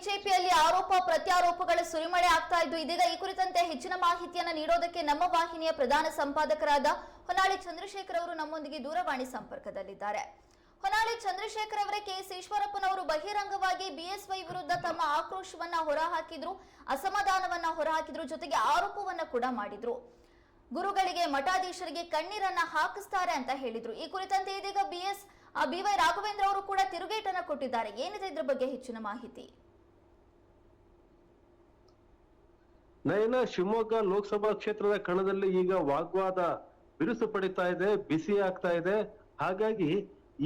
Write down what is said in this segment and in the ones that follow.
ಬಿಜೆಪಿಯಲ್ಲಿ ಆರೋಪ ಪ್ರತ್ಯಾರೋಪಗಳ ಸುರಿಮಳೆ ಆಗ್ತಾ ಇದ್ದು, ಇದೀಗ ಈ ಕುರಿತಂತೆ ಹೆಚ್ಚಿನ ಮಾಹಿತಿಯನ್ನು ನೀಡೋದಕ್ಕೆ ನಮ್ಮ ವಾಹಿನಿಯ ಪ್ರಧಾನ ಸಂಪಾದಕರಾದ ಹೊನ್ನಾಳಿ ಚಂದ್ರಶೇಖರ್ ಅವರು ನಮ್ಮೊಂದಿಗೆ ದೂರವಾಣಿ ಸಂಪರ್ಕದಲ್ಲಿದ್ದಾರೆ. ಹೊನ್ನಾಳಿ ಚಂದ್ರಶೇಖರ್ ಅವರೇ ಕೆಎಸ್ ಈಶ್ವರಪ್ಪನವರು ಬಹಿರಂಗವಾಗಿ ಬಿಎಸ್ವೈ ವಿರುದ್ಧ ತಮ್ಮ ಆಕ್ರೋಶವನ್ನ ಹೊರಹಾಕಿದ್ರು, ಅಸಮಾಧಾನವನ್ನ ಹೊರಹಾಕಿದ್ರು, ಜೊತೆಗೆ ಆರೋಪವನ್ನ ಕೂಡ ಮಾಡಿದ್ರು. ಗುರುಗಳಿಗೆ, ಮಠಾಧೀಶರಿಗೆ ಕಣ್ಣೀರನ್ನ ಹಾಕಿಸ್ತಾರೆ ಅಂತ ಹೇಳಿದ್ರು. ಈ ಕುರಿತಂತೆ ಇದೀಗ ಬಿಎಸ್ ಬಿವೈ ರಾಘವೇಂದ್ರ ಅವರು ಕೂಡ ತಿರುಗೇಟನ್ನು ಕೊಟ್ಟಿದ್ದಾರೆ. ಏನಿದೆ ಇದ್ರ ಬಗ್ಗೆ ಹೆಚ್ಚಿನ ಮಾಹಿತಿ? ನಯನ ಶಿವಮೊಗ್ಗ ಲೋಕಸಭಾ ಕ್ಷೇತ್ರದ ಕಣದಲ್ಲಿ ಈಗ ವಾಗ್ವಾದ ಬಿರುಸು ಪಡಿತಾ ಇದೆ, ಬಿಸಿ ಆಗ್ತಾ ಇದೆ. ಹಾಗಾಗಿ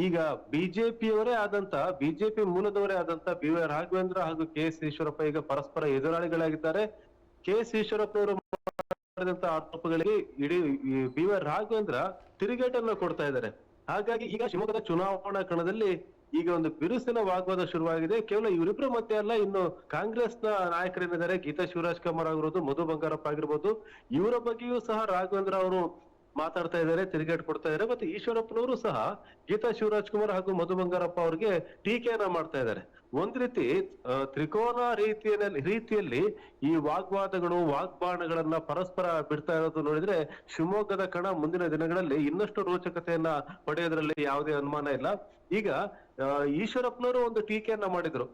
ಈಗ ಬಿಜೆಪಿಯವರೇ ಆದಂತ ಬಿಜೆಪಿ ಮೂಲದವರೇ ಆದಂತ ಬಿ ವೈ ರಾಘವೇಂದ್ರ ಹಾಗೂ ಕೆ ಎಸ್ ಈಶ್ವರಪ್ಪ ಈಗ ಪರಸ್ಪರ ಎದುರಾಳಿಗಳಾಗಿದ್ದಾರೆ. ಕೆ ಎಸ್ ಈಶ್ವರಪ್ಪನವರು ಮಾಡಿದಂತ ಆರೋಪಗಳಿಗೆ ಇಡೀ ಬಿ ವೈ ರಾಘವೇಂದ್ರ ತಿರುಗೇಟನ್ನು ಕೊಡ್ತಾ ಇದ್ದಾರೆ. ಹಾಗಾಗಿ ಈಗ ಶಿವಮೊಗ್ಗದ ಚುನಾವಣಾ ಕಣದಲ್ಲಿ ಈಗ ಒಂದು ಬಿರುಸಿನ ವಾಗ್ವಾದ ಶುರುವಾಗಿದೆ. ಕೇವಲ ಇವರಿಬ್ರು ಮತ್ತೆ ಅಲ್ಲ, ಇನ್ನು ಕಾಂಗ್ರೆಸ್ನ ನಾಯಕರೇನಿದ್ದಾರೆ ಗೀತಾ ಶಿವರಾಜ್ ಕುಮಾರ್ ಆಗಿರ್ಬೋದು, ಮಧು ಬಂಗಾರಪ್ಪ ಆಗಿರ್ಬೋದು. ಇವರ ಬಗ್ಗೆಯೂ ಸಹ ರಾಘವೇಂದ್ರ ಅವರು ಮಾತಾಡ್ತಾ ಇದ್ದಾರೆ, ತಿರುಗೇಟ್ ಕೊಡ್ತಾ ಇದ್ದಾರೆ, ಮತ್ತೆ ಈಶ್ವರಪ್ಪನವರು ಸಹ ಗೀತಾ ಶಿವರಾಜ್ ಕುಮಾರ್ ಹಾಗೂ ಮಧು ಬಂಗಾರಪ್ಪ ಅವರಿಗೆ ಟೀಕೆಯನ್ನ ಮಾಡ್ತಾ ಇದ್ದಾರೆ. ಒಂದ್ ರೀತಿ ತ್ರಿಕೋನ ರೀತಿಯಲ್ಲಿ ರೀತಿಯಲ್ಲಿ ಈ ವಾಗ್ವಾದಗಳು, ವಾಗ್ಬಾಣಗಳನ್ನ ಪರಸ್ಪರ ಬಿಡ್ತಾ ಇರೋದು ನೋಡಿದ್ರೆ ಶಿವಮೊಗ್ಗದ ಕಣ ಮುಂದಿನ ದಿನಗಳಲ್ಲಿ ಇನ್ನಷ್ಟು ರೋಚಕತೆಯನ್ನ ಪಡೆಯೋದ್ರಲ್ಲಿ ಯಾವುದೇ ಅನುಮಾನ ಇಲ್ಲ. ಈಗ ಈಶ್ವರಪ್ಪನವರು ಒಂದು ಟೀಕೆಯನ್ನ ಮಾಡಿದ್ರು.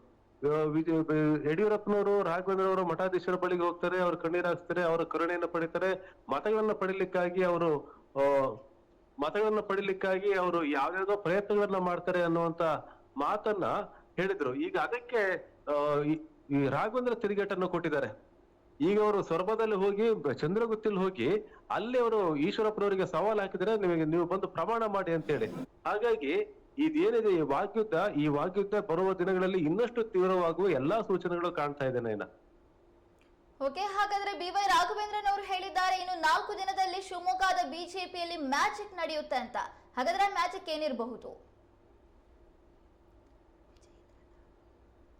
ಯಡಿಯೂರಪ್ಪನವರು ರಾಘವೇಂದ್ರ ಅವರು ಮಠಾಧೀಶರ ಬಳಿಗೆ ಹೋಗ್ತಾರೆ, ಅವರು ಕಣ್ಣೀರ್ ಹಾಕ್ತಾರೆ ಅವರ ಕರುಣೆಯನ್ನ ಪಡಿತಾರೆ. ಮತಗಳನ್ನ ಪಡಿಲಿಕ್ಕಾಗಿ ಅವರು ಮತಗಳನ್ನ ಪಡಿಲಿಕ್ಕಾಗಿ ಅವರು ಯಾವ್ಯಾವ್ದೋ ಪ್ರಯತ್ನಗಳನ್ನ ಮಾಡ್ತಾರೆ ಅನ್ನುವಂತ ಮಾತನ್ನ ಹೇಳಿದ್ರು. ಈಗ ಅದಕ್ಕೆ ಈ- ರಾಘವೇಂದ್ರ ತಿರುಗೇಟನ್ನು ಕೊಟ್ಟಿದ್ದಾರೆ. ಈಗ ಅವರು ಸೊರಬದಲ್ಲಿ ಹೋಗಿ, ಚಂದ್ರಗುತ್ತಿಲ್ ಹೋಗಿ, ಅಲ್ಲಿ ಅವರು ಈಶ್ವರಪ್ಪನವರಿಗೆ ಸವಾಲ್ ಹಾಕಿದ್ರೆ ನಿಮಗೆ ನೀವು ಬಂದು ಪ್ರಮಾಣ ಮಾಡಿ ಅಂತ ಹೇಳಿ ಹಾಗಾಗಿ ಇದೇನಿದೆ ಈ ವಾಗ್ಯುದ್ಧ? ಈ ವಾಗ್ಯುದ್ಧ ಬರುವ ದಿನಗಳಲ್ಲಿ ಇನ್ನಷ್ಟು ತೀವ್ರವಾಗುವ ಎಲ್ಲಾ ಸೂಚನೆಗಳು ಕಾಣ್ತಾ ಇದೆ ನಯನ ಓಕೆ, ಹಾಗಾದ್ರೆ ಬಿವೈ ರಾಘವೇಂದ್ರನ್ ಅವರು ಹೇಳಿದ್ದಾರೆ, ಇನ್ನು ನಾಲ್ಕು ದಿನದಲ್ಲಿ ಶಿವಮೊಗ್ಗದ ಬಿಜೆಪಿಯಲ್ಲಿ ಮ್ಯಾಜಿಕ್ ನಡೆಯುತ್ತೆ ಅಂತ. ಹಾಗಾದ್ರೆ ಮ್ಯಾಜಿಕ್ ಏನಿರಬಹುದು?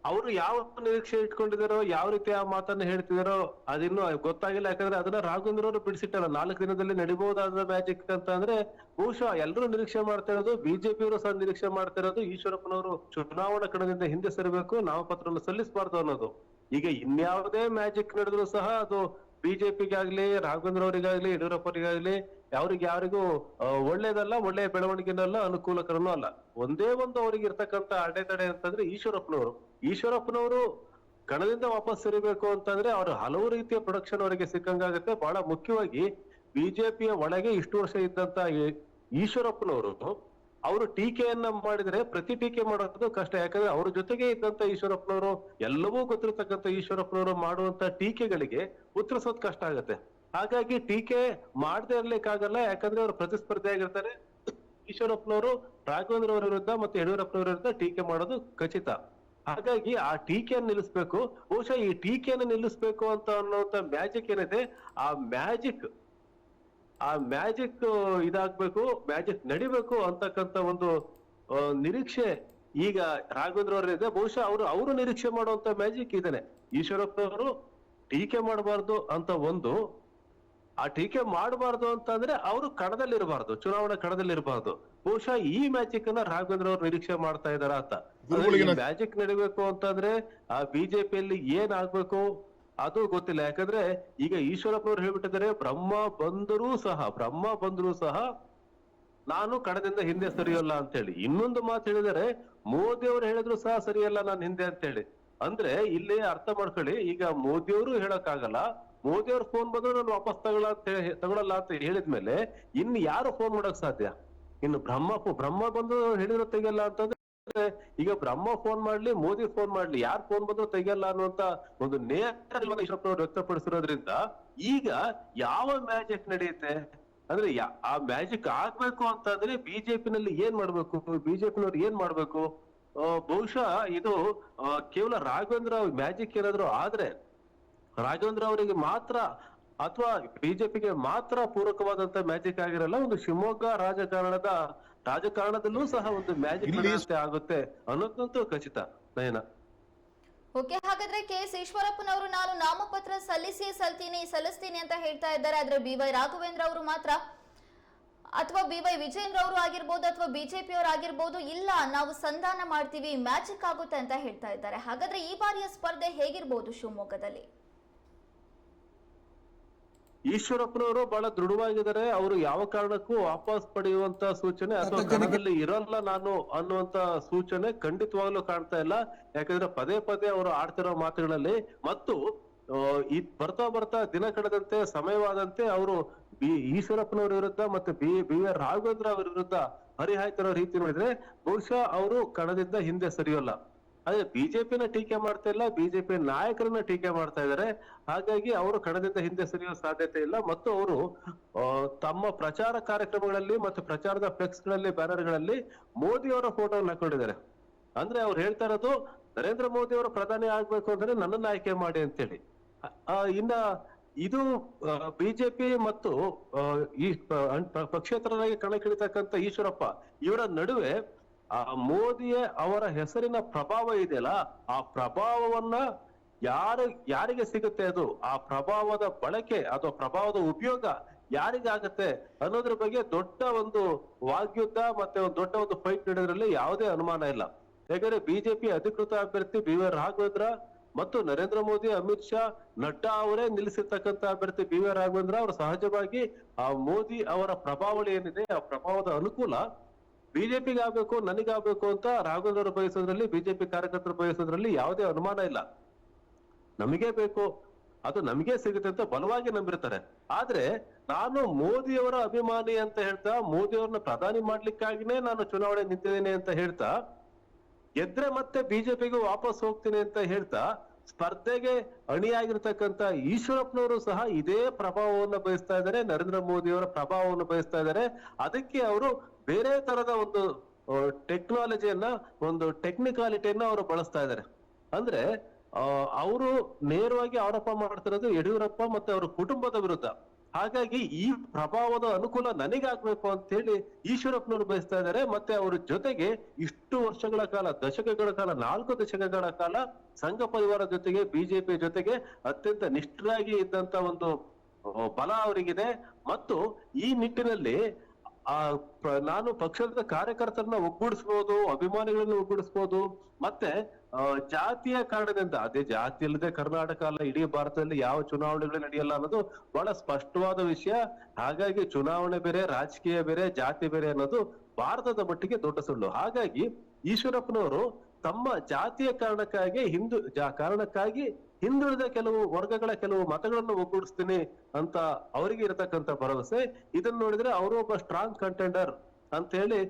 ಅವರು ಯಾವ ನಿರೀಕ್ಷೆ ಇಟ್ಕೊಂಡಿದಾರೋ, ಯಾವ ರೀತಿ ಆ ಮಾತನ್ನ ಹೇಳ್ತಿದಾರೋ, ಅದಿನ್ನು ಗೊತ್ತಾಗಿಲ್ಲ. ಯಾಕಂದ್ರೆ ಅದನ್ನ ರಾಘವೇಂದ್ರ ಅವರು ಬಿಡಿಸಿಟ್ಟಲ್ಲ. ನಾಲ್ಕು ದಿನದಲ್ಲಿ ನಡಿಬಹುದಾದ ಮ್ಯಾಜಿಕ್ ಅಂತ ಅಂದ್ರೆ, ಬಹುಶಃ ಎಲ್ಲರೂ ನಿರೀಕ್ಷೆ ಮಾಡ್ತಾ ಇರೋದು ಬಿಜೆಪಿ ಅವರು ಸಹ ನಿರೀಕ್ಷೆ ಮಾಡ್ತಾ ಇರೋದು, ಈಶ್ವರಪ್ಪನವರು ಚುನಾವಣಾ ಕಣದಿಂದ ಹಿಂದೆ ಸರಿಬೇಕು ನಾಮಪತ್ರವನ್ನು ಸಲ್ಲಿಸಬಾರ್ದು ಅನ್ನೋದು. ಈಗ ಇನ್ಯಾವುದೇ ಮ್ಯಾಜಿಕ್ ನಡೆದ್ರು ಸಹ ಅದು ಬಿಜೆಪಿಗಾಗ್ಲಿ ರಾಘವೇಂದ್ರ ಅವರಿಗಾಗ್ಲಿ, ಯಡಿಯೂರಪ್ಪರಿಗಾಗ್ಲಿ ಅವ್ರಿಗೆ ಯಾರಿಗೂ ಒಳ್ಳೇದಲ್ಲ, ಒಳ್ಳೆಯ ಬೆಳವಣಿಗೆನಲ್ಲ, ಅನುಕೂಲಕರನೂ ಅಲ್ಲ. ಒಂದೇ ಒಂದು ಅವರಿಗೆ ಇರ್ತಕ್ಕಂತ ಅಡೆತಡೆ ಅಂತಂದ್ರೆ ಈಶ್ವರಪ್ಪನವರು. ಈಶ್ವರಪ್ಪನವರು ಕಣದಿಂದ ವಾಪಸ್ ಸರಿಬೇಕು ಅಂತಂದ್ರೆ ಅವರು ಹಲವು ರೀತಿಯ ಪ್ರೊಡಕ್ಷನ್ ಅವರಿಗೆ ಸಿಕ್ಕಂಗಾಗತ್ತೆ. ಬಹಳ ಮುಖ್ಯವಾಗಿ ಬಿಜೆಪಿಯ ಒಳಗೆ ಇಷ್ಟು ವರ್ಷ ಇದ್ದಂತ ಈಶ್ವರಪ್ಪನವರು, ಅವರು ಟೀಕೆಯನ್ನ ಮಾಡಿದ್ರೆ ಪ್ರತಿ ಟೀಕೆ ಮಾಡೋದು ಕಷ್ಟ. ಯಾಕಂದ್ರೆ ಅವ್ರ ಜೊತೆಗೆ ಇದ್ದಂತ ಈಶ್ವರಪ್ಪನವರು, ಎಲ್ಲವೂ ಗೊತ್ತಿರತಕ್ಕಂತ ಈಶ್ವರಪ್ಪನವರು ಮಾಡುವಂತ ಟೀಕೆಗಳಿಗೆ ಉತ್ತರಿಸೋದು ಕಷ್ಟ ಆಗತ್ತೆ. ಹಾಗಾಗಿ ಟೀಕೆ ಮಾಡದೇ ಇರ್ಲಿಕ್ಕಾಗಲ್ಲ, ಯಾಕಂದ್ರೆ ಅವರು ಪ್ರತಿಸ್ಪರ್ಧಿ ಆಗಿರ್ತಾರೆ ಈಶ್ವರಪ್ಪನವರು ರಾಘವೇಂದ್ರ ಅವರ ವಿರುದ್ಧ ಮತ್ತೆ ಯಡಿಯೂರಪ್ಪನವರ ವಿರುದ್ಧ ಟೀಕೆ ಮಾಡೋದು ಖಚಿತ. ಹಾಗಾಗಿ ಆ ಟೀಕೆಯನ್ನು ನಿಲ್ಲಿಸ್ಬೇಕು. ಬಹುಶಃ ಈ ಟೀಕೆಯನ್ನು ನಿಲ್ಲಿಸ್ಬೇಕು ಅಂತ ಅನ್ನುವಂತ ಮ್ಯಾಜಿಕ್ ಏನಿದೆ, ಆ ಮ್ಯಾಜಿಕ್ ಆ ಮ್ಯಾಜಿಕ್ ಇದಾಗ್ಬೇಕು ಮ್ಯಾಜಿಕ್ ನಡಿಬೇಕು ಅಂತಕ್ಕಂತ ಒಂದು ನಿರೀಕ್ಷೆ ಈಗ ರಾಘವೇಂದ್ರ ಅವರಿದೆ ಬಹುಶಃ ಅವರು ಅವರು ನಿರೀಕ್ಷೆ ಮಾಡುವಂತ ಮ್ಯಾಜಿಕ್ ಇದೇನೆ. ಈಶ್ವರಪ್ಪನವರು ಟೀಕೆ ಮಾಡಬಾರ್ದು ಅಂತ ಒಂದು ಆ ಟೀಕೆ ಮಾಡಬಾರ್ದು ಅಂತಂದ್ರೆ ಅವರು ಕಣದಲ್ಲಿ ಇರಬಾರ್ದು ಚುನಾವಣಾ ಕಣದಲ್ಲಿ ಇರಬಾರ್ದು ಬಹುಶಃ ಈ ಮ್ಯಾಜಿಕ್ ಅನ್ನ ರಾಘವೇಂದ್ರ ಅವರು ನಿರೀಕ್ಷೆ ಮಾಡ್ತಾ ಇದಾರ ಅಂತ. ಮ್ಯಾಜಿಕ್ ನಡಿಬೇಕು ಅಂತಂದ್ರೆ ಆ ಬಿಜೆಪಿಯಲ್ಲಿ ಏನ್ ಆಗ್ಬೇಕು ಅದು ಗೊತ್ತಿಲ್ಲ. ಯಾಕಂದ್ರೆ ಈಗ ಈಶ್ವರಪ್ಪ ಅವ್ರು ಹೇಳ್ಬಿಟ್ಟಿದ್ದಾರೆ ಬ್ರಹ್ಮ ಬಂದರೂ ಸಹ ಬ್ರಹ್ಮ ಬಂದರೂ ಸಹ ನಾನು ಕಣದಿಂದ ಹಿಂದೆ ಸರಿಯಲ್ಲ ಅಂತ ಹೇಳಿ ಇನ್ನೊಂದು ಮಾತು ಹೇಳಿದರೆ ಮೋದಿ ಅವರು ಹೇಳಿದ್ರು ಸಹ ಸರಿಯಲ್ಲ ನಾನು ಹಿಂದೆ ಅಂತ ಹೇಳಿ ಅಂದ್ರೆ ಇಲ್ಲಿ ಅರ್ಥ ಮಾಡ್ಕೊಳ್ಳಿ ಈಗ ಮೋದಿಯವರು ಹೇಳಕ್ಕಾಗಲ್ಲ ಮೋದಿ ಅವ್ರ ಫೋನ್ ಬಂದ್ರೆ ನಾನು ವಾಪಸ್ ತಗೊಳ ತಗೊಳಲ್ಲ ಅಂತ ಹೇಳಿದ್ಮೇಲೆ ಇನ್ನು ಯಾರು ಫೋನ್ ಮಾಡಕ್ ಸಾಧ್ಯ? ಇನ್ನು ಬ್ರಹ್ಮ ಬ್ರಹ್ಮ ಬಂದು ಹೇಳಿದ್ರು ತೆಗಿಯಲ್ಲ ಅಂತಂದ್ರೆ ಈಗ ಬ್ರಹ್ಮ ಫೋನ್ ಮಾಡ್ಲಿ, ಮೋದಿ ಫೋನ್ ಮಾಡ್ಲಿ, ಯಾರು ಫೋನ್ ಬಂದ್ರು ತೆಗಿಯಲ್ಲ ಅನ್ನುವಂತ ಒಂದು ನೇರ ಈಶ್ವರಪ್ಪನವರು ವ್ಯಕ್ತಪಡಿಸಿರೋದ್ರಿಂದ ಈಗ ಯಾವ ಮ್ಯಾಜಿಕ್ ನಡೆಯುತ್ತೆ? ಅಂದ್ರೆ ಆ ಮ್ಯಾಜಿಕ್ ಆಗ್ಬೇಕು ಅಂತಂದ್ರೆ ಬಿಜೆಪಿನಲ್ಲಿ ಏನ್ ಮಾಡ್ಬೇಕು? ಬಿಜೆಪಿನವ್ರು ಏನ್ ಮಾಡ್ಬೇಕು? ಬಹುಶಃ ಇದು ಕೇವಲ ರಾಘವೇಂದ್ರ ಮ್ಯಾಜಿಕ್ ಏನಾದ್ರು ಆದ್ರೆ ರಾಘವೇಂದ್ರ ಅವರಿಗೆ ಮಾತ್ರ ಅಥವಾ ಬಿಜೆಪಿಗೆ ಮಾತ್ರ ಪೂರಕವಾದಂತ ಮ್ಯಾಜಿಕ್ ಆಗಿರಲ್ಲ ಒಂದು ಶಿವಮೊಗ್ಗ ರಾಜಕಾರಣದ ರಾಜಕಾರಣದಲ್ಲೂ ಸಹ ಒಂದು ಮ್ಯಾಜಿಕ್ ಆಗುತ್ತೆ ಅನ್ನೋದಂತೂ ಖಚಿತ ನಯನ. ಓಕೆ ಹಾಗಾದ್ರೆ ಕೆ ಎಸ್ ಈಶ್ವರಪ್ಪನವರು ನಾನು ನಾಮಪತ್ರ ಸಲ್ಲಿಸಿ ಸಲ್ತೀನಿ ಸಲ್ಲಿಸ್ತೀನಿ ಅಂತ ಹೇಳ್ತಾ ಇದ್ದಾರೆ. ಆದ್ರೆ ಬಿ ವೈ ರಾಘವೇಂದ್ರ ಅವರು ಮಾತ್ರ ಅಥವಾ ಬಿ ವೈ ವಿಜೇಂದ್ರ ಅವರು ಆಗಿರ್ಬೋದು ಅಥವಾ ಬಿಜೆಪಿ ಅವರು ಆಗಿರ್ಬೋದು ಇಲ್ಲ ನಾವು ಸಂಧಾನ ಮಾಡ್ತೀವಿ ಮ್ಯಾಜಿಕ್ ಆಗುತ್ತೆ ಅಂತ ಹೇಳ್ತಾ ಇದ್ದಾರೆ. ಹಾಗಾದ್ರೆ ಈ ಬಾರಿಯ ಸ್ಪರ್ಧೆ ಹೇಗಿರ್ಬೋದು ಶಿವಮೊಗ್ಗದಲ್ಲಿ? ಈಶ್ವರಪ್ಪನವರು ಬಹಳ ದೃಢವಾಗಿದ್ದಾರೆ. ಅವರು ಯಾವ ಕಾರಣಕ್ಕೂ ವಾಪಸ್ ಪಡೆಯುವಂತ ಸೂಚನೆ ಅಥವಾ ಕಣದಲ್ಲಿ ಇರಲ್ಲ ನಾನು ಅನ್ನುವಂತ ಸೂಚನೆ ಖಂಡಿತವಾಗ್ಲೂ ಕಾಣ್ತಾ ಇಲ್ಲ. ಯಾಕಂದ್ರೆ ಪದೇ ಪದೇ ಅವರು ಆಡ್ತಿರೋ ಮಾತುಗಳಲ್ಲಿ ಮತ್ತು ಈ ಬರ್ತಾ ಬರ್ತಾ ದಿನ ಕಳೆದಂತೆ ಸಮಯವಾದಂತೆ ಅವರು ಬಿ ಈಶ್ವರಪ್ಪನವರ ವಿರುದ್ಧ ಮತ್ತೆ ಬಿ ಬಿ ಆರ್ ರಾಘವೇಂದ್ರ ಅವರ ವಿರುದ್ಧ ಹರಿಹಾಯ್ತಿರೋ ರೀತಿ ನೋಡಿದ್ರೆ ಬಹುಶಃ ಅವರು ಕಣದಿಂದ ಹಿಂದೆ ಸರಿಯೋಲ್ಲ. ಆದ್ರೆ ಬಿಜೆಪಿನ ಟೀಕೆ ಮಾಡ್ತಾ ಇಲ್ಲ, ಬಿಜೆಪಿ ನಾಯಕರನ್ನ ಟೀಕೆ ಮಾಡ್ತಾ ಇದ್ದಾರೆ ಹಾಗಾಗಿ ಅವರು ಕಣದಿಂದ ಹಿಂದೆ ಸರಿಯೋ ಸಾಧ್ಯತೆ ಇಲ್ಲ. ಮತ್ತು ಅವರು ತಮ್ಮ ಪ್ರಚಾರ ಕಾರ್ಯಕ್ರಮಗಳಲ್ಲಿ ಮತ್ತು ಪ್ರಚಾರದ ಫ್ಲೆಕ್ಸ್ಗಳಲ್ಲಿ ಬ್ಯಾನರ್ಗಳಲ್ಲಿ ಮೋದಿ ಅವರ ಫೋಟೋವನ್ನು ಹಾಕೊಂಡಿದ್ದಾರೆ ಅಂದ್ರೆ ಅವ್ರು ಹೇಳ್ತಾ ಇರೋದು, ನರೇಂದ್ರ ಮೋದಿ ಅವರು ಪ್ರಧಾನಿ ಆಗ್ಬೇಕು ಅಂದ್ರೆ ನನ್ನನ್ನು ಆಯ್ಕೆ ಮಾಡಿ ಅಂತೇಳಿ. ಇನ್ನ ಇದು ಬಿಜೆಪಿ ಮತ್ತು ಈ ಪಕ್ಷೇತರರಾಗಿ ಕಣಕ್ಕಿಳಿತಕ್ಕಂತ ಈಶ್ವರಪ್ಪ, ಇವರ ನಡುವೆ ಆ ಮೋದಿಯ ಅವರ ಹೆಸರಿನ ಪ್ರಭಾವ ಇದೆಯಲ್ಲ, ಆ ಪ್ರಭಾವವನ್ನ ಯಾರು, ಯಾರಿಗೆ ಸಿಗುತ್ತೆ ಅದು? ಆ ಪ್ರಭಾವದ ಬಳಕೆ ಅಥವಾ ಪ್ರಭಾವದ ಉಪಯೋಗ ಯಾರಿಗಾಗತ್ತೆ ಅನ್ನೋದ್ರ ಬಗ್ಗೆ ದೊಡ್ಡ ಒಂದು ವಾಗ್ಯುದ್ಧ ಮತ್ತೆ ಒಂದು ದೊಡ್ಡ ಒಂದು ಫೈಟ್ ನಡೆದ್ರಲ್ಲಿ ಯಾವುದೇ ಅನುಮಾನ ಇಲ್ಲ. ಯಾಕಂದ್ರೆ ಬಿಜೆಪಿ ಅಧಿಕೃತ ಅಭ್ಯರ್ಥಿ ಬಿ ವೈ ರಾಘವೇಂದ್ರ ಮತ್ತು ನರೇಂದ್ರ ಮೋದಿ, ಅಮಿತ್ ಶಾ, ನಡ್ಡಾ ಅವರೇ ನಿಲ್ಲಿಸಿರ್ತಕ್ಕಂತ ಅಭ್ಯರ್ಥಿ ಬಿ ವೈ ರಾಘವೇಂದ್ರ ಅವರು ಸಹಜವಾಗಿ ಆ ಮೋದಿ ಅವರ ಪ್ರಭಾವಳಿ ಏನಿದೆ, ಆ ಪ್ರಭಾವದ ಅನುಕೂಲ ಬಿಜೆಪಿಗೆ ಆಗ್ಬೇಕು ನನಗಾಗ್ಬೇಕು ಅಂತ ರಾಘವೇಂದ್ರ ಬಯಸೋದ್ರಲ್ಲಿ, ಬಿಜೆಪಿ ಕಾರ್ಯಕರ್ತರು ಬಯಸೋದ್ರಲ್ಲಿ ಯಾವುದೇ ಅನುಮಾನ ಇಲ್ಲ. ನಮಗೆ ಬೇಕು, ಅದು ನಮಗೆ ಸಿಗುತ್ತೆ ಅಂತ ಬಲವಾಗಿ ನಂಬಿರ್ತಾರೆ. ಆದ್ರೆ ನಾನು ಮೋದಿಯವರ ಅಭಿಮಾನಿ ಅಂತ ಹೇಳ್ತಾ, ಮೋದಿಯವ್ರನ್ನ ಪ್ರಧಾನಿ ಮಾಡ್ಲಿಕ್ಕಾಗಿನೇ ನಾನು ಚುನಾವಣೆ ನಿಂತಿದ್ದೇನೆ ಅಂತ ಹೇಳ್ತಾ, ಎದ್ರೆ ಮತ್ತೆ ಬಿಜೆಪಿಗೆ ವಾಪಸ್ ಹೋಗ್ತೀನಿ ಅಂತ ಹೇಳ್ತಾ, ಸ್ಪರ್ಧೆಗೆ ಅಣಿಯಾಗಿರ್ತಕ್ಕಂತ ಈಶ್ವರಪ್ಪನವರು ಸಹ ಇದೇ ಪ್ರಭಾವವನ್ನು ಬಯಸ್ತಾ ಇದ್ದಾರೆ, ನರೇಂದ್ರ ಮೋದಿ ಅವರ ಪ್ರಭಾವವನ್ನು ಬಯಸ್ತಾ ಇದ್ದಾರೆ. ಅದಕ್ಕೆ ಅವರು ಬೇರೆ ತರದ ಒಂದು ಟೆಕ್ನಾಲಜಿಯನ್ನ ಒಂದು ಟೆಕ್ನಿಕಾಲಿಟಿಯನ್ನ ಅವರು ಬಳಸ್ತಾ ಇದ್ದಾರೆ ಅಂದ್ರೆ ಅವರು ನೇರವಾಗಿ ಆರೋಪ ಮಾಡ್ತಿರೋದು ಯಡಿಯೂರಪ್ಪ ಮತ್ತೆ ಅವರ ಕುಟುಂಬದ ವಿರುದ್ಧ. ಹಾಗಾಗಿ ಈ ಪ್ರಭಾವದ ಅನುಕೂಲ ನನಗಾಗ್ಬೇಕು ಅಂತ ಹೇಳಿ ಈಶ್ವರಪ್ಪನವರು ಬಯಸ್ತಾ ಇದ್ದಾರೆ ಮತ್ತೆ ಅವ್ರ ಜೊತೆಗೆ ಇಷ್ಟು ವರ್ಷಗಳ ಕಾಲ, ದಶಕಗಳ ಕಾಲ, ನಾಲ್ಕು ದಶಕಗಳ ಕಾಲ ಸಂಘ ಪರಿವಾರ ಜೊತೆಗೆ, ಬಿಜೆಪಿ ಜೊತೆಗೆ ಅತ್ಯಂತ ನಿಷ್ಠರಾಗಿ ಇದ್ದಂತ ಒಂದು ಬಲ ಅವರಿಗಿದೆ. ಮತ್ತು ಈ ನಿಟ್ಟಿನಲ್ಲಿ ಆ ನಾನು ಪಕ್ಷದ ಕಾರ್ಯಕರ್ತರನ್ನ ಒಗ್ಗೂಡಿಸ್ಬೋದು, ಅಭಿಮಾನಿಗಳನ್ನ ಒಗ್ಗೂಡಿಸ್ಬೋದು, ಮತ್ತೆ ಜಾತಿಯ ಕಾರಣದಿಂದ, ಅದೇ ಜಾತಿ ಇಲ್ಲದೆ ಕರ್ನಾಟಕ ಅಲ್ಲ, ಇಡೀ ಭಾರತದಲ್ಲಿ ಯಾವ ಚುನಾವಣೆಗಳು ನಡೆಯಲ್ಲ ಅನ್ನೋದು ಬಹಳ ಸ್ಪಷ್ಟವಾದ ವಿಷಯ. ಹಾಗಾಗಿ ಚುನಾವಣೆ ಬೇರೆ, ರಾಜಕೀಯ ಬೇರೆ, ಜಾತಿ ಬೇರೆ ಅನ್ನೋದು ಭಾರತದ ಮಟ್ಟಿಗೆ ದೊಡ್ಡ ಸುಳ್ಳು. ಹಾಗಾಗಿ ಈಶ್ವರಪ್ಪನವರು ತಮ್ಮ ಜಾತಿಯ ಕಾರಣಕ್ಕಾಗಿ ಹಿಂದೂ ಕಾರಣಕ್ಕಾಗಿ ಹಿಂದುಳಿದ ಕೆಲವು ವರ್ಗಗಳ ಕೆಲವು ಮತಗಳನ್ನು ಒಗ್ಗೂಡಿಸ್ತೀನಿ ಅಂತ ಅವರಿಗೆ ಇರತಕ್ಕಂತ ಭರವಸೆ. ಇದನ್ನ ನೋಡಿದ್ರೆ ಅವರು ಒಬ್ಬ ಸ್ಟ್ರಾಂಗ್ ಕಂಟೆಂಡರ್ ಅಂತ ಹೇಳಿ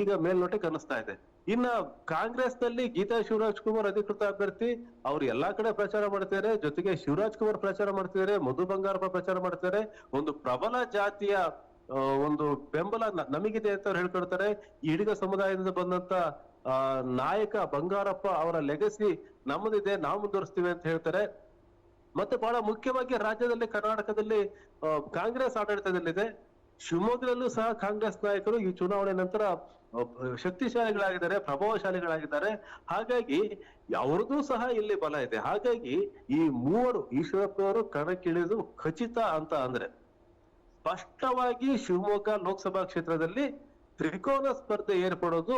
ಈಗ ಮೇಲ್ನೋಟಕ್ಕೆ ಅನಿಸ್ತಾ ಇದೆ. ಇನ್ನ ಕಾಂಗ್ರೆಸ್ನಲ್ಲಿ ಗೀತಾ ಶಿವರಾಜ್ ಕುಮಾರ್ ಅಧಿಕೃತ ಅಭ್ಯರ್ಥಿ, ಅವ್ರು ಎಲ್ಲಾ ಕಡೆ ಪ್ರಚಾರ ಮಾಡ್ತಾರೆ ಜೊತೆಗೆ ಶಿವರಾಜ್ ಕುಮಾರ್ ಪ್ರಚಾರ ಮಾಡ್ತಿದ್ದಾರೆ ಮಧು ಬಂಗಾರಪ್ಪ ಪ್ರಚಾರ ಮಾಡ್ತಾರೆ ಒಂದು ಪ್ರಬಲ ಜಾತಿಯ ಒಂದು ಬೆಂಬಲ ನಮಗಿದೆ ಅಂತ ಅವ್ರು ಹೇಳ್ಕೊಡ್ತಾರೆ ಈ ಹಿಡಿಗ ಸಮುದಾಯದಿಂದ ಬಂದಂತ ನಾಯಕ ಬಂಗಾರಪ್ಪ ಅವರ ಲೆಗಸಿ ನಮ್ಮದಿದೆ, ನಾವು ಮುಂದುವರಿಸ್ತೀವಿ ಅಂತ ಹೇಳ್ತಾರೆ. ಮತ್ತೆ ಬಹಳ ಮುಖ್ಯವಾಗಿ ರಾಜ್ಯದಲ್ಲಿ, ಕರ್ನಾಟಕದಲ್ಲಿ ಕಾಂಗ್ರೆಸ್ ಆಡಳಿತದಲ್ಲಿದೆ. ಶಿವಮೊಗ್ಗದಲ್ಲೂ ಸಹ ಕಾಂಗ್ರೆಸ್ ನಾಯಕರು ಈ ಚುನಾವಣೆ ನಂತರ ಶಕ್ತಿಶಾಲಿಗಳಾಗಿದ್ದಾರೆ, ಪ್ರಭಾವಶಾಲಿಗಳಾಗಿದ್ದಾರೆ. ಹಾಗಾಗಿ ಅವ್ರದ್ದು ಸಹ ಇಲ್ಲಿ ಬಲ ಇದೆ. ಹಾಗಾಗಿ ಈ ಮೂವರು ಈಶ್ವರಪ್ಪನವರು ಕಣಕ್ಕಿಳಿದು ಖಚಿತ ಅಂತ ಅಂದ್ರೆ, ಸ್ಪಷ್ಟವಾಗಿ ಶಿವಮೊಗ್ಗ ಲೋಕಸಭಾ ಕ್ಷೇತ್ರದಲ್ಲಿ ತ್ರಿಕೋನ ಸ್ಪರ್ಧೆ ಏರ್ಪಡೋದು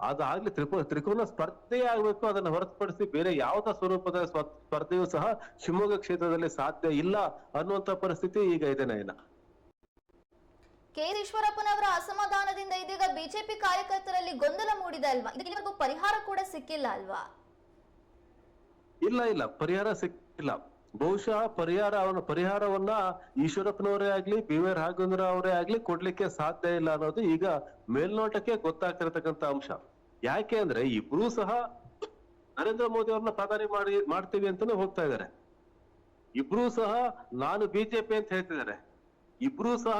ಅದಾಗ್ಲಿ ತ್ರಿಕೋ ತ್ರಿಕೋನ ಸ್ಪರ್ಧೆ ಆಗ್ಬೇಕು ಅದನ್ನ ಹೊರತುಪಡಿಸಿ ಬೇರೆ ಯಾವ್ದ ಸ್ವರೂಪದ ಸ್ವ- ಸ್ಪರ್ಧೆಯೂ ಸಹ ಶಿವಮೊಗ್ಗ ಕ್ಷೇತ್ರದಲ್ಲಿ ಸಾಧ್ಯ ಇಲ್ಲ ಅನ್ನುವಂತ ಪರಿಸ್ಥಿತಿ ಈಗ ಇದೆ ನಯನ. ಈಶ್ವರಪ್ಪನವರ ಅಸಮಾಧಾನದಿಂದ ಇದೀಗ ಬಿಜೆಪಿ ಕಾರ್ಯಕರ್ತರಲ್ಲಿ ಗೊಂದಲ ಮೂಡಿದೆ ಅಲ್ವಾ? ಇದಕ್ಕೆ ಪರಿಹಾರ ಕೂಡ ಸಿಕ್ಕಿಲ್ಲ ಅಲ್ವಾ? ಇಲ್ಲ ಇಲ್ಲ ಪರಿಹಾರ ಸಿಕ್ಕಿಲ್ಲ. ಬಹುಶಃ ಪರಿಹಾರ ಅವನ ಪರಿಹಾರವನ್ನ ಈಶ್ವರಪ್ಪನವರೇ ಆಗ್ಲಿ, ಬಿ ವೈ ರಾಘವೇಂದ್ರ ಅವರೇ ಆಗ್ಲಿ ಕೊಡ್ಲಿಕ್ಕೆ ಸಾಧ್ಯ ಇಲ್ಲ ಅನ್ನೋದು ಈಗ ಮೇಲ್ನೋಟಕ್ಕೆ ಗೊತ್ತಾಗ್ತಿರತಕ್ಕಂತ ಅಂಶ. ಯಾಕೆ ಅಂದ್ರೆ ಇಬ್ರು ಸಹ ನರೇಂದ್ರ ಮೋದಿ ಅವ್ರನ್ನ ಪ್ರಧಾನಿ ಮಾಡಿ, ಮಾಡ್ತೀವಿ ಅಂತಾನೆ ಹೋಗ್ತಾ ಇದ್ದಾರೆ ಇಬ್ರು ಸಹ ನಾನು ಬಿಜೆಪಿ ಅಂತ ಹೇಳ್ತಿದ್ದಾರೆ ಇಬ್ರು ಸಹ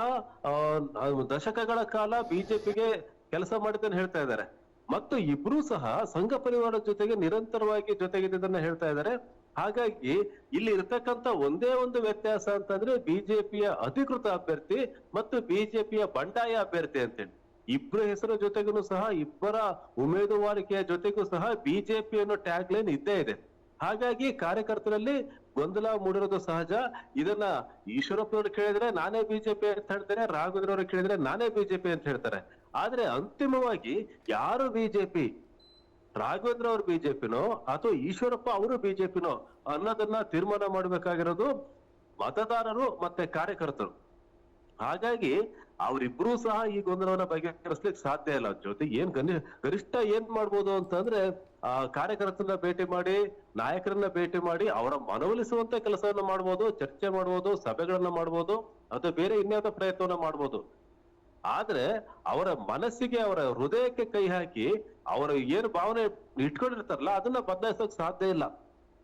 ದಶಕಗಳ ಕಾಲ ಬಿಜೆಪಿಗೆ ಕೆಲಸ ಮಾಡಿದ್ದನ್ನು ಹೇಳ್ತಾ ಇದ್ದಾರೆ ಮತ್ತು ಇಬ್ರು ಸಹ ಸಂಘ ಪರಿವಾರದ ಜೊತೆಗೆ ನಿರಂತರವಾಗಿ ಜೊತೆಗಿದ್ದನ್ನ ಹೇಳ್ತಾ ಇದ್ದಾರೆ ಹಾಗಾಗಿ ಇಲ್ಲಿ ಇರ್ತಕ್ಕಂತ ಒಂದೇ ಒಂದು ವ್ಯತ್ಯಾಸ ಅಂತಂದ್ರೆ ಬಿಜೆಪಿಯ ಅಧಿಕೃತ ಅಭ್ಯರ್ಥಿ ಮತ್ತು ಬಿಜೆಪಿಯ ಬಂಡಾಯ ಅಭ್ಯರ್ಥಿ ಅಂತೇಳಿ. ಇಬ್ಬರ ಹೆಸರ ಜೊತೆಗೂ ಸಹ, ಇಬ್ಬರ ಉಮೇದುವಾರಿಕೆಯ ಜೊತೆಗೂ ಸಹ ಬಿಜೆಪಿ ಅನ್ನೋ ಟ್ಯಾಗ್ ಲೈನ್ ಇದ್ದೇ ಇದೆ. ಹಾಗಾಗಿ ಕಾರ್ಯಕರ್ತರಲ್ಲಿ ಗೊಂದಲ ಮೂಡಿರೋದು ಸಹಜ. ಇದನ್ನ ಈಶ್ವರಪ್ಪನವ್ರು ಕೇಳಿದ್ರೆ ನಾನೇ ಬಿಜೆಪಿ ಅಂತ ಹೇಳ್ತಾರೆ, ರಾಘವೇಂದ್ರ ಅವರು ಕೇಳಿದ್ರೆ ನಾನೇ ಬಿಜೆಪಿ ಅಂತ ಹೇಳ್ತಾರೆ. ಆದ್ರೆ ಅಂತಿಮವಾಗಿ ಯಾರು ಬಿಜೆಪಿ? ರಾಘವೇಂದ್ರ ಅವರು ಬಿಜೆಪಿನೋ ಅಥವಾ ಈಶ್ವರಪ್ಪ ಅವರು ಬಿಜೆಪಿನೋ ಅನ್ನೋದನ್ನ ತೀರ್ಮಾನ ಮಾಡ್ಬೇಕಾಗಿರೋದು ಮತದಾರರು ಮತ್ತೆ ಕಾರ್ಯಕರ್ತರು. ಹಾಗಾಗಿ ಅವರಿಬ್ರು ಸಹ ಈ ಗೊಂದಲವನ್ನ ಬಗೆಹರಿಸ್ಲಿಕ್ಕೆ ಸಾಧ್ಯ ಇಲ್ಲ. ಜೊತೆ ಏನ್ ಗನಿ, ಗರಿಷ್ಠ ಏನ್ ಮಾಡ್ಬೋದು ಅಂತಂದ್ರೆ, ಆ, ಕಾರ್ಯಕರ್ತರನ್ನ ಭೇಟಿ ಮಾಡಿ, ನಾಯಕರನ್ನ ಭೇಟಿ ಮಾಡಿ, ಅವರ ಮನವೊಲಿಸುವಂತ ಕೆಲಸವನ್ನ ಮಾಡ್ಬೋದು, ಚರ್ಚೆ ಮಾಡ್ಬೋದು, ಸಭೆಗಳನ್ನ ಮಾಡ್ಬೋದು ಅಥವಾ ಬೇರೆ ಇನ್ಯಾವುದೋ ಪ್ರಯತ್ನವನ್ನ ಮಾಡ್ಬೋದು. ಆದ್ರೆ ಅವರ ಮನಸ್ಸಿಗೆ, ಅವರ ಹೃದಯಕ್ಕೆ ಕೈ ಹಾಕಿ ಅವರ ಏನು ಭಾವನೆ ಇಟ್ಕೊಂಡಿರ್ತಾರಲ್ಲ, ಅದನ್ನ ಬದಲಾಯಿಸೋಕ್ ಸಾಧ್ಯ ಇಲ್ಲ.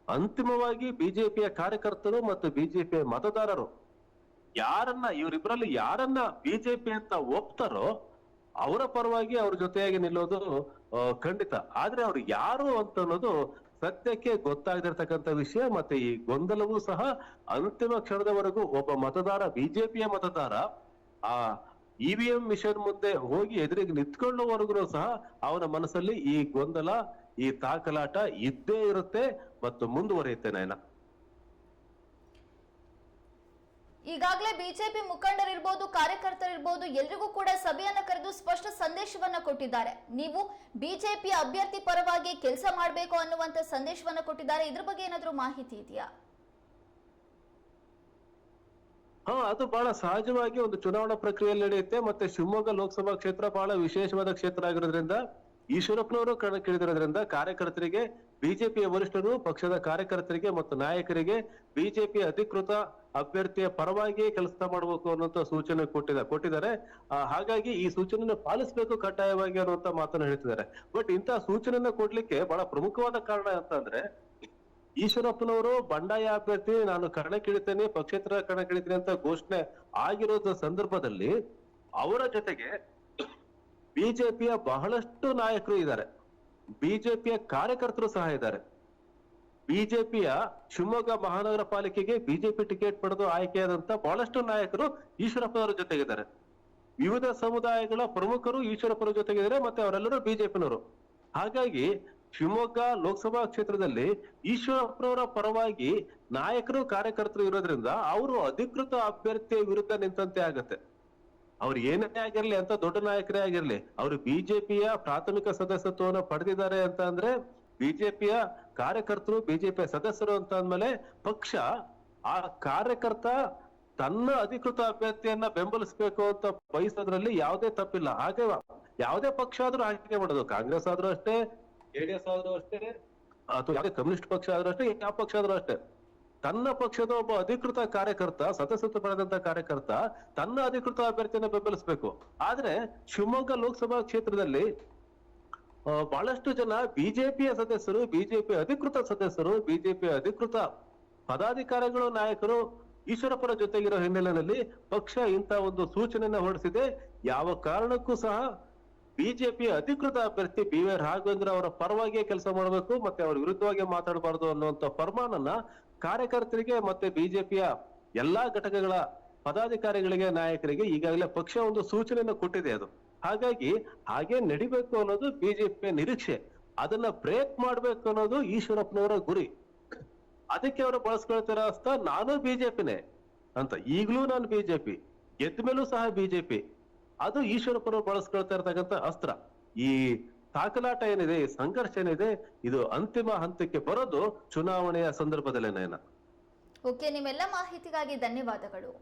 ಅಂತಿಮವಾಗಿ ಬಿಜೆಪಿಯ ಕಾರ್ಯಕರ್ತರು ಮತ್ತು ಬಿಜೆಪಿಯ ಮತದಾರರು ಯಾರನ್ನ ಇವರಿಬ್ಬರಲ್ಲಿ ಯಾರನ್ನ ಬಿಜೆಪಿ ಅಂತ ಒಪ್ತಾರೋ ಅವರ ಪರವಾಗಿ ಅವ್ರ ಜೊತೆಯಾಗಿ ನಿಲ್ಲೋದು ಖಂಡಿತ. ಆದ್ರೆ ಅವ್ರು ಯಾರು ಅಂತ ಅನ್ನೋದು ಸತ್ಯಕ್ಕೆ ಗೊತ್ತಾಗದಿರ್ತಕ್ಕಂಥ ವಿಷಯ ಮತ್ತೆ ಈ ಗೊಂದಲವೂ ಸಹ ಅಂತಿಮ ಕ್ಷಣದವರೆಗೂ ಒಬ್ಬ ಮತದಾರ, ಬಿಜೆಪಿಯ ಮತದಾರ, ಆ ಇವಿಎಂ ಮಿಷನ್ ಮುಂದೆ ಹೋಗಿ ಎದುರಿಗೆ ನಿಂತ್ಕೊಳ್ಳೋವರೆಗೂ ಸಹ ಅವನ ಮನಸ್ಸಲ್ಲಿ ಈ ಗೊಂದಲ, ಈ ತಾಕಲಾಟ ಇದ್ದೇ ಇರುತ್ತೆ ಮತ್ತು ಮುಂದುವರಿಯುತ್ತೆ ನಯನ. ಈಗಾಗಲೇ ಬಿಜೆಪಿ ಮುಖಂಡರಿರ್ಬೋದು, ಕಾರ್ಯಕರ್ತರಿರ್ಬೋದು, ಎಲ್ರಿಗೂ ಕೂಡ ಸಭೆಯನ್ನ ಕರೆದು ಸ್ಪಷ್ಟ ಸಂದೇಶವನ್ನ ಕೊಟ್ಟಿದ್ದಾರೆ. ನೀವು ಬಿಜೆಪಿ ಅಭ್ಯರ್ಥಿ ಪರವಾಗಿ ಕೆಲಸ ಮಾಡಬೇಕು ಅನ್ನುವಂತ ಸಂದೇಶವನ್ನ ಕೊಟ್ಟಿದ್ದಾರೆ. ಇದ್ರ ಬಗ್ಗೆ ಏನಾದರೂ ಮಾಹಿತಿ ಇದೆಯಾ? ಹಾ, ಅದು ಬಹಳ ಸಹಜವಾಗಿ ಒಂದು ಚುನಾವಣಾ ಪ್ರಕ್ರಿಯೆಯಲ್ಲಿ ನಡೆಯುತ್ತೆ. ಮತ್ತೆ ಶಿವಮೊಗ್ಗ ಲೋಕಸಭಾ ಕ್ಷೇತ್ರ ಬಹಳ ವಿಶೇಷವಾದ ಕ್ಷೇತ್ರ ಆಗಿರೋದ್ರಿಂದ, ಈಶ್ವರಪ್ಪನವರು ಕಣಕ್ಕಿಳಿದಿರೋದ್ರಿಂದ ಕಾರ್ಯಕರ್ತರಿಗೆ, ಬಿಜೆಪಿಯ ವರಿಷ್ಠರು, ಪಕ್ಷದ ಕಾರ್ಯಕರ್ತರಿಗೆ ಮತ್ತು ನಾಯಕರಿಗೆ ಬಿಜೆಪಿ ಅಧಿಕೃತ ಅಭ್ಯರ್ಥಿಯ ಪರವಾಗಿ ಕೆಲಸ ಮಾಡಬೇಕು ಅನ್ನುವಂತ ಸೂಚನೆ ಕೊಟ್ಟಿದ, ಕೊಟ್ಟಿದ್ದಾರೆ. ಹಾಗಾಗಿ ಈ ಸೂಚನೆಯನ್ನು ಪಾಲಿಸಬೇಕು ಕಡ್ಡಾಯವಾಗಿ ಅನ್ನುವಂತ ಮಾತನ್ನು ಹೇಳ್ತಿದ್ದಾರೆ. ಬಟ್ ಇಂತಹ ಸೂಚನೆಯನ್ನ ಕೊಡ್ಲಿಕ್ಕೆ ಬಹಳ ಪ್ರಮುಖವಾದ ಕಾರಣ ಅಂತಂದ್ರೆ ಈಶ್ವರಪ್ಪನವರು ಬಂಡಾಯ ಅಭ್ಯರ್ಥಿ, ನಾನು ಕಣಕ್ಕಿಳಿತೇನೆ ಪಕ್ಷೇತರ ಕಣಕ್ಕಿಳಿತೀನಿ ಅಂತ ಘೋಷಣೆ ಆಗಿರೋದ ಸಂದರ್ಭದಲ್ಲಿ ಅವರ ಜೊತೆಗೆ ಬಿಜೆಪಿಯ ಬಹಳಷ್ಟು ನಾಯಕರು ಇದ್ದಾರೆ. ಬಿಜೆಪಿಯ ಕಾರ್ಯಕರ್ತರು ಸಹ ಇದ್ದಾರೆ. ಬಿಜೆಪಿಯ ಶಿವಮೊಗ್ಗ ಮಹಾನಗರ ಪಾಲಿಕೆಗೆ ಬಿಜೆಪಿ ಟಿಕೆಟ್ ಪಡೆದು ಆಯ್ಕೆಯಾದಂತ ಬಹಳಷ್ಟು ನಾಯಕರು ಈಶ್ವರಪ್ಪನವರ ಜೊತೆಗಿದ್ದಾರೆ. ವಿವಿಧ ಸಮುದಾಯಗಳ ಪ್ರಮುಖರು ಈಶ್ವರಪ್ಪನ ಜೊತೆಗಿದ್ದಾರೆ, ಮತ್ತೆ ಅವರೆಲ್ಲರೂ ಬಿಜೆಪಿನವರು. ಹಾಗಾಗಿ ಶಿವಮೊಗ್ಗ ಲೋಕಸಭಾ ಕ್ಷೇತ್ರದಲ್ಲಿ ಈಶ್ವರಪ್ಪನವರ ಪರವಾಗಿ ನಾಯಕರು ಕಾರ್ಯಕರ್ತರು ಇರೋದ್ರಿಂದ ಅವರು ಅಧಿಕೃತ ಅಭ್ಯರ್ಥಿಯ ವಿರುದ್ಧ ನಿಂತಂತೆ ಆಗತ್ತೆ. ಅವ್ರು ಏನೇ ಆಗಿರ್ಲಿ ಅಂತ ದೊಡ್ಡ ನಾಯಕರೇ ಆಗಿರ್ಲಿ, ಅವರು ಬಿಜೆಪಿಯ ಪ್ರಾಥಮಿಕ ಸದಸ್ಯತ್ವವನ್ನು ಪಡೆದಿದ್ದಾರೆ ಅಂತ ಅಂದ್ರೆ ಬಿಜೆಪಿಯ ಕಾರ್ಯಕರ್ತರು, ಬಿಜೆಪಿಯ ಸದಸ್ಯರು ಅಂತ ಅಂದ್ಮೇಲೆ ಪಕ್ಷ ಆ ಕಾರ್ಯಕರ್ತ ತನ್ನ ಅಧಿಕೃತ ಅಭ್ಯರ್ಥಿಯನ್ನ ಬೆಂಬಲಿಸಬೇಕು ಅಂತ ಬಯಸೋದ್ರಲ್ಲಿ ಯಾವುದೇ ತಪ್ಪಿಲ್ಲ. ಹಾಗೆ ಯಾವುದೇ ಪಕ್ಷ ಆದ್ರೂ ಆಯ್ಕೆ ಮಾಡೋದು. ಕಾಂಗ್ರೆಸ್ ಆದ್ರೂ ಅಷ್ಟೇ ಜೆಡಿಎಸ್ ಆದ್ರೂ ಅಷ್ಟೇ ಅಥವಾ ಯಾವುದೇ ಕಮ್ಯುನಿಸ್ಟ್ ಪಕ್ಷ ಆದ್ರೂ ಅಷ್ಟೇ ಯಾವ ಪಕ್ಷ ಆದ್ರೂ ಅಷ್ಟೇ. ತನ್ನ ಪಕ್ಷದ ಒಬ್ಬ ಅಧಿಕೃತ ಕಾರ್ಯಕರ್ತ, ಸದಸ್ಯತ್ವ ಪಡೆದಂತ ಕಾರ್ಯಕರ್ತ ತನ್ನ ಅಧಿಕೃತ ಅಭ್ಯರ್ಥಿಯನ್ನು ಬೆಂಬಲಿಸಬೇಕು. ಆದ್ರೆ ಶಿವಮೊಗ್ಗ ಲೋಕಸಭಾ ಕ್ಷೇತ್ರದಲ್ಲಿ ಬಹಳಷ್ಟು ಜನ ಬಿಜೆಪಿಯ ಸದಸ್ಯರು, ಬಿಜೆಪಿ ಅಧಿಕೃತ ಸದಸ್ಯರು, ಬಿಜೆಪಿ ಅಧಿಕೃತ ಪದಾಧಿಕಾರಿಗಳು, ನಾಯಕರು ಈಶ್ವರಪ್ಪರ ಜೊತೆಗಿರೋ ಹಿನ್ನೆಲೆಯಲ್ಲಿ ಪಕ್ಷ ಇಂತ ಒಂದು ಸೂಚನೆಯನ್ನ ಹೊರಡಿಸಿದೆ. ಯಾವ ಕಾರಣಕ್ಕೂ ಸಹ ಬಿಜೆಪಿ ಅಧಿಕೃತ ಅಭ್ಯರ್ಥಿ ಬಿ ವೈ ರಾಘವೇಂದ್ರ ಅವರ ಪರವಾಗಿ ಕೆಲಸ ಮಾಡಬೇಕು, ಮತ್ತೆ ಅವರ ವಿರುದ್ಧವಾಗಿ ಮಾತಾಡಬಾರದು ಅನ್ನುವಂತ ಫರ್ಮಾನನ್ನ ಕಾರ್ಯಕರ್ತರಿಗೆ ಮತ್ತೆ ಬಿಜೆಪಿಯ ಎಲ್ಲಾ ಘಟಕಗಳ ಪದಾಧಿಕಾರಿಗಳಿಗೆ, ನಾಯಕರಿಗೆ ಈಗಾಗಲೇ ಪಕ್ಷ ಒಂದು ಸೂಚನೆಯನ್ನು ಕೊಟ್ಟಿದೆ ಅದು. ಹಾಗಾಗಿ ಹಾಗೆ ನಡಿಬೇಕು ಅನ್ನೋದು ಬಿಜೆಪಿಯ ನಿರೀಕ್ಷೆ. ಅದನ್ನ ಬ್ರೇಕ್ ಮಾಡ್ಬೇಕು ಅನ್ನೋದು ಈಶ್ವರಪ್ಪನವರ ಗುರಿ. ಅದಕ್ಕೆ ಅವರು ಬಳಸ್ಕೊಳ್ತಾರ ಅಸ್ತ ನಾನು ಬಿಜೆಪಿನೇ ಅಂತ. ಈಗಲೂ ನಾನು ಬಿಜೆಪಿ. ಗೆದ್ದ ಮೇಲೂ ಸಹ ಬಿಜೆಪಿ. ಅದು ಈಶ್ವರಪ್ಪನವರು ಬಳಸ್ಕೊಳ್ತಾ ಇರ್ತಕ್ಕಂಥ ಅಸ್ತ್ರ. ಈ ತಾಕಲಾಟ ಏನಿದೆ, ಈ ಸಂಘರ್ಷ ಏನಿದೆ, ಇದು ಅಂತಿಮ ಹಂತಕ್ಕೆ ಬರೋದು ಚುನಾವಣೆಯ ಸಂದರ್ಭದಲ್ಲೇ ನಯನ ಓಕೆ, ನಿಮ್ಮೆಲ್ಲ ಮಾಹಿತಿಗಾಗಿ ಧನ್ಯವಾದಗಳು.